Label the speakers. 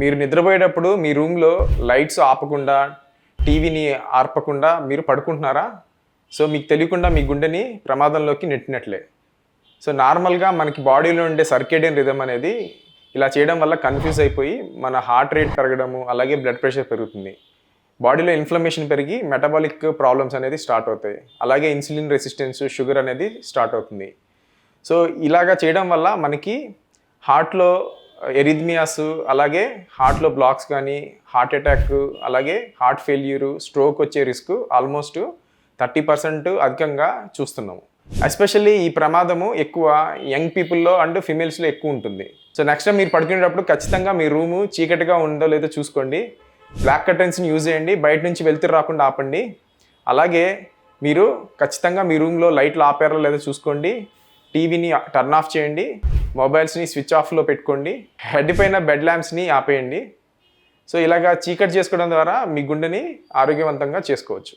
Speaker 1: మీరు నిద్రపోయేటప్పుడు మీ రూమ్లో లైట్స్ ఆపకుండా టీవీని ఆర్పకుండా మీరు పడుకుంటున్నారా? సో మీకు తెలియకుండా మీ గుండెని ప్రమాదంలోకి నెట్టినట్లే. సో నార్మల్గా మనకి బాడీలో ఉండే సర్కేడియన్ రిధమ్ అనేది ఇలా చేయడం వల్ల కన్ఫ్యూజ్ అయిపోయి మన హార్ట్ రేట్ పెరగడము అలాగే బ్లడ్ ప్రెషర్ పెరుగుతుంది. బాడీలో ఇన్ఫ్లమేషన్ పెరిగి మెటబాలిక్ ప్రాబ్లమ్స్ అనేది స్టార్ట్ అవుతాయి. అలాగే ఇన్సులిన్ రెసిస్టెన్స్ షుగర్ అనేది స్టార్ట్ అవుతుంది. సో ఇలాగా చేయడం వల్ల మనకి హార్ట్లో ఎరిథ్మియాస్ అలాగే హార్ట్లో బ్లాక్స్ కానీ హార్ట్ అటాక్ అలాగే హార్ట్ ఫెయిల్యూరు స్ట్రోక్ వచ్చే రిస్క్ ఆల్మోస్ట్ థర్టీ పర్సెంట్ అధికంగా చూస్తున్నాము. ఎస్పెషల్లీ ఈ ప్రమాదము ఎక్కువ యంగ్ పీపుల్లో అండ్ ఫిమేల్స్లో ఎక్కువ ఉంటుంది. సో నెక్స్ట్ టైం మీరు పడుకునేటప్పుడు ఖచ్చితంగా మీ రూము చీకటిగా ఉందో లేదో చూసుకోండి. బ్లాక్ కర్టెన్స్ని యూజ్ చేయండి. బయట నుంచి వెళ్తురు రాకుండా ఆపండి. అలాగే మీరు ఖచ్చితంగా మీ రూమ్లో లైట్లు ఆపారో లేదో చూసుకోండి. టీవీని టర్న్ ఆఫ్ చేయండి. మొబైల్స్ని స్విచ్ ఆఫ్లో పెట్టుకోండి. హెడ్ పైన బెడ్ ల్యాంప్స్ని ఆపేయండి. సో ఇలాగా చీకటి చేసుకోవడం ద్వారా మీ గుండెని ఆరోగ్యవంతంగా చేసుకోవచ్చు.